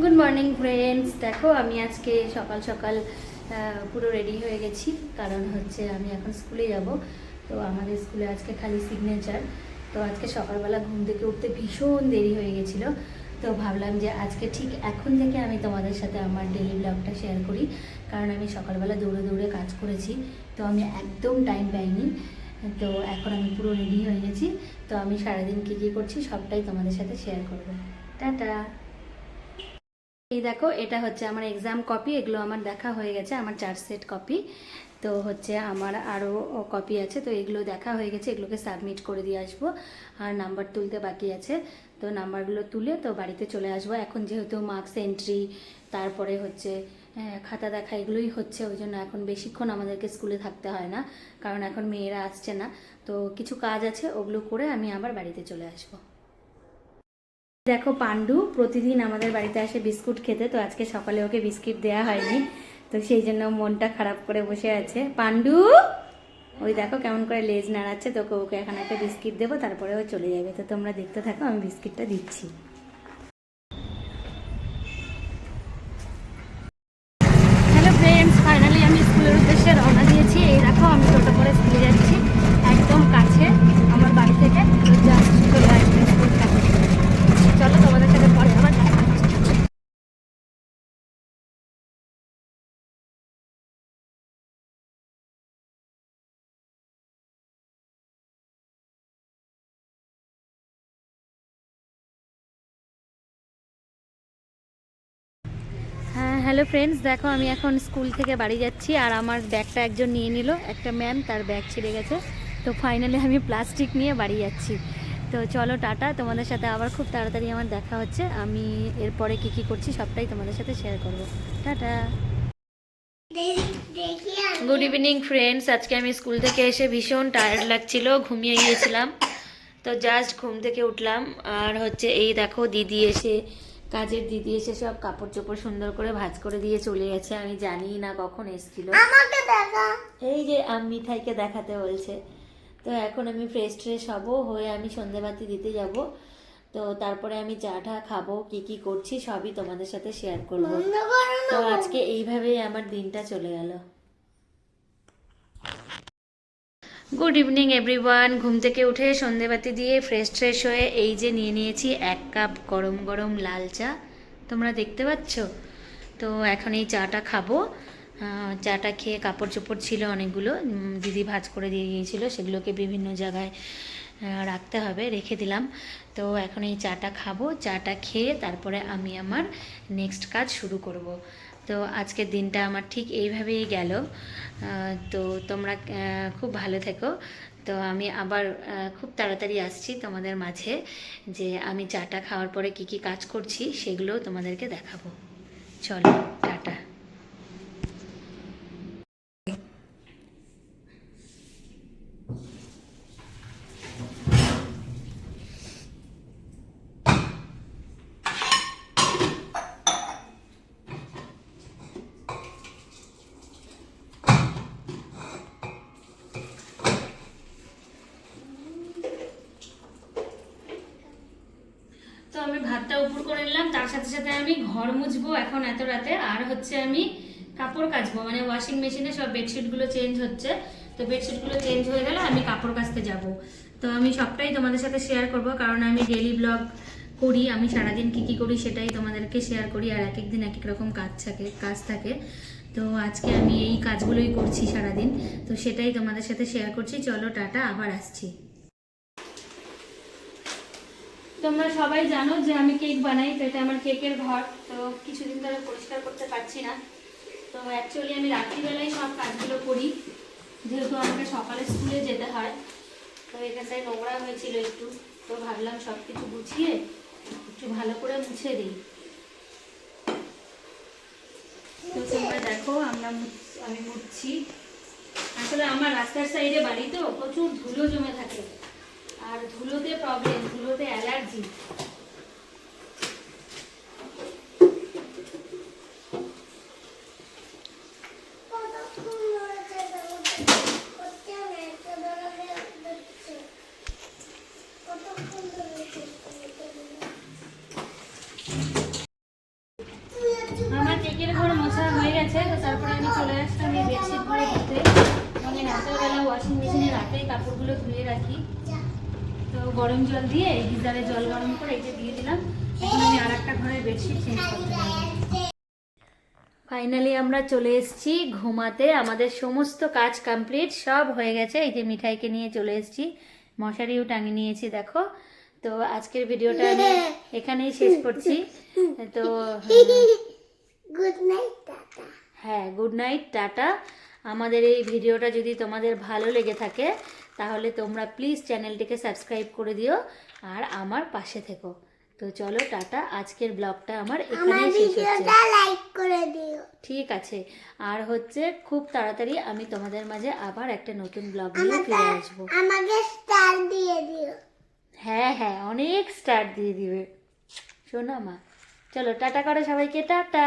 Good morning friends দেখো, আমি আজকে সকাল সকাল পুরো রেডি হয়ে গেছি। কারণ হচ্ছে আমি এখন স্কুলে যাব। তো আমাদের স্কুলে আজকে খালি সিগনেচার তো আজকে সকালবেলা ঘুম থেকে উঠতে ভীষণ দেরি হয়ে গেছিল। তো ভাবলাম যে আজকে ঠিক এখন থেকে আমি তোমাদের সাথে আমার ডেলি ব্লগটা শেয়ার করি। কারণ আমি সকালবেলা দৌড়ে দৌড়ে কাজ করেছি। তো আমি একদম টাইম পাইনি। তো এখন আমি পুরো রেডি হয়ে গেছি। তো আমি সারাদিন কী কী করছি সবটাই তোমাদের সাথে শেয়ার করব। টাটা! এই দেখো এটা হচ্ছে আমার এক্সাম কপি এগুলো আমার দেখা হয়ে গেছে আমার চার সেট কপি তো হচ্ছে আমার আরও কপি আছে তো এগুলো দেখা হয়ে গেছে এগুলোকে সাবমিট করে দিয়ে আসব। আর নাম্বার তুলতে বাকি আছে তো নাম্বারগুলো তুলে তো বাড়িতে চলে আসব। এখন যেহেতু মার্কস এন্ট্রি তারপরে হচ্ছে হ্যাঁ, খাতা দেখা এগুলোই হচ্ছে ওই জন্য এখন বেশিক্ষণ আমাদেরকে স্কুলে থাকতে হয় না কারণ এখন মেয়েরা আসছে না। তো কিছু কাজ আছে ওগুলো করে আমি আবার বাড়িতে চলে আসব। দেখো পান্ডু প্রতিদিন আমাদের বাড়িতে আসে বিস্কুট খেতে, তো আজকে সকালে ওকে বিস্কিট দেওয়া হয়নি, তো সেই জন্য মনটা খারাপ করে বসে আছে। পান্ডু ওই দেখো কেমন করে লেজ নাড়াচ্ছে তোকে ওকে এখন একটা বিস্কিট দেবো, তারপরে ও চলে যাবে। তো তোমরা দেখতে থাকো, আমি বিস্কিটটা দিচ্ছি। হ্যালো ফ্রেন্ডস ফাইনালি আমি স্কুলের উদ্দেশ্যে রওনা দিয়েছি। এই দেখো, আমি টোটো করে স্কুলে যাচ্ছি একদম কাছে আমার বাড়ি থেকে তো জাস্ট চলে আসবে স্কুলটা চলো তোমাদের সাথে পরে আবার দেখা হচ্ছে। হ্যাঁ হ্যালো ফ্রেন্ডস, দেখো আমি এখন স্কুল থেকে বাড়ি যাচ্ছি আর আমার ব্যাগটা একজন নিয়ে নিল। একটা ম্যাম তার ব্যাগ ছিঁড়ে গেছে। তো ফাইনালি আমি প্লাস্টিক নিয়ে বাড়ি যাচ্ছি। তো চলো টাটা, তোমাদের সাথে আবার খুব তাড়াতাড়ি আমার দেখা হচ্ছে। আমি এরপরে কি কি করছি সবটাই তোমাদের সাথে শেয়ার করব। টাটা। গুড ইভিনিং ফ্রেন্ডস আজকে আমি স্কুল থেকে এসে ভীষণ টায়ার্ড লাগছিল, ঘুমিয়ে গিয়েছিলাম। তো জাস্ট ঘুম থেকে উঠলাম। আর হচ্ছে এই দেখো দিদি এসে কাজের দিদি এসে সব কাপড় চোপড় সুন্দর করে ভাঁজ করে দিয়ে চলে গেছে। আমি জানি না কখন এসেছিল। আমাকে দেখা। এই যে আমি মিঠাইকে দেখাতে বলছে। তো এখন আমি ফ্রেশ ট্রেশ হব হয়ে আমি সন্ধেবাতি দিতে যাব। তো তারপরে আমি চা টা খাব কি কি করছি সবই তোমাদের সাথে শেয়ার করব। তো আজকে এইভাবেই আমার দিনটা চলে গেল। গুড ইভিনিং এভরিওয়ান ঘুম থেকে উঠে সন্ধেবাতি দিয়ে ফ্রেশ ফ্রেশ হয়ে এই যে নিয়ে নিয়েছি এক কাপ গরম গরম লাল চা। তোমরা দেখতে পাচ্ছ? তো এখন এই চাটা খাব। চাটা খেয়ে কাপড় চোপড় ছিল অনেকগুলো। দিদি ভাজ করে দিয়ে গিয়েছিল। সেগুলোকে বিভিন্ন জায়গায় রাখতে হবে, রেখে দিলাম। তো এখন এই চাটা খাব। চাটা খেয়ে তারপরে আমি আমার নেক্সট কাজ শুরু করব। তো আজকের দিনটা আমার ঠিক এইভাবেই গেল। তো তোমরা খুব ভালো থেকো। তো আমি আবার খুব তাড়াতাড়ি আসছি তোমাদের মাঝে যে আমি চাটা খাওয়ার পরে কি কি কাজ করছি সেগুলো তোমাদেরকে দেখাবো। চলো ভাতটা উপর করে নিলাম, তার সাথে সাথে আমি ঘর মুছবো এখন এত রাতে। আর হচ্ছে আমি কাপড় কাচবো মানে ওয়াশিং মেশিনে সব বেডশিটগুলো চেঞ্জ হচ্ছে। তো বেডশিটগুলো চেঞ্জ হয়ে গেলে আমি কাপড় কাচতে যাব। তো আমি সবটাই তোমাদের সাথে শেয়ার করব, কারণ আমি ডেলি ব্লগ করি, আমি সারাদিন কী কী করি সেটাই তোমাদেরকে শেয়ার করি, আর এক এক দিন এক এক রকম কাজ থাকে কাজ থাকে। তো আজকে আমি এই কাজগুলোই করছি সারাদিন, তো সেটাই তোমাদের সাথে শেয়ার করছি। চলো, টাটা, আবার আসছি। তোমরা সবাই জানো যে আমি কেক বানাই, তো এটা আমার কেকের ঘর, তো কিছুদিন ধরে পরিষ্কার করতে পারছি না। তো অ্যাকচুয়ালি আমি রাত্রিবেলায় সব কাজগুলো করি, যেহেতু আমাকে সকালে স্কুলে যেতে হয়, তো এখানটায় নোংরা হয়েছিল একটু, তো ভাবলাম সব কিছু গুছিয়ে একটু ভালো করে মুছে দিই। তো তোমরা দেখো, আমরা আমি মুছছি। আসলে আমার রাস্তার সাইডে বাড়ি তো, প্রচুর ধুলো জমে থাকে। আর ধুলোতে প্রবলেম ধুলোতে অ্যালার্জি একটা ধরালে দেখছে। কতক্ষণ ধরেছে? গেছে, তো তারপরে আমি চলে আসলাম এই বেডশিটগুলো ধুতে মানে রাতের বেলা ওয়াশিং মেশিনে রাতেই কাপড়গুলো ধুয়ে রাখি তো গরম জল দিয়ে এই গিজারে জল গরম করে এটা দিয়ে দিলাম। এখন আমি আর একটা ঘরের বেডশিট চেঞ্জ করতে ফাইনালি আমরা চলে এসেছি ঘুমাতে। আমাদের সমস্ত কাজ কমপ্লিট সব হয়ে গেছে। এই যে মিঠাইকে নিয়ে চলে এসেছি। মশারিও টাঙিয়ে নিয়েছি দেখো। তো আজকের ভিডিওটা আমি এখানেই শেষ করছি। তো গুড নাইট টাটা হ্যাঁ গুড নাইট টাটা আমাদের এই ভিডিওটা যদি তোমাদের ভালো লেগে থাকে তাহলে তোমরা প্লিজ চ্যানেলটিকে সাবস্ক্রাইব করে দিও আর আমার পাশে থেকো। তো চলো টাটা আজকের ব্লগটা আমার এখানেই শেষ হচ্ছে। লাইক করে দিও। ঠিক আছে আর হচ্ছে খুব তাড়াতাড়ি আমি তোমাদের মাঝে আবার একটা নতুন ব্লগ নিয়ে ফিরে আসব। আমাকে স্টার দিয়ে দিও। হ্যাঁ হ্যাঁ অনেক স্টার দিয়ে দিবে। শোনো মা চলো টাটা করো সবাইকে টাটা।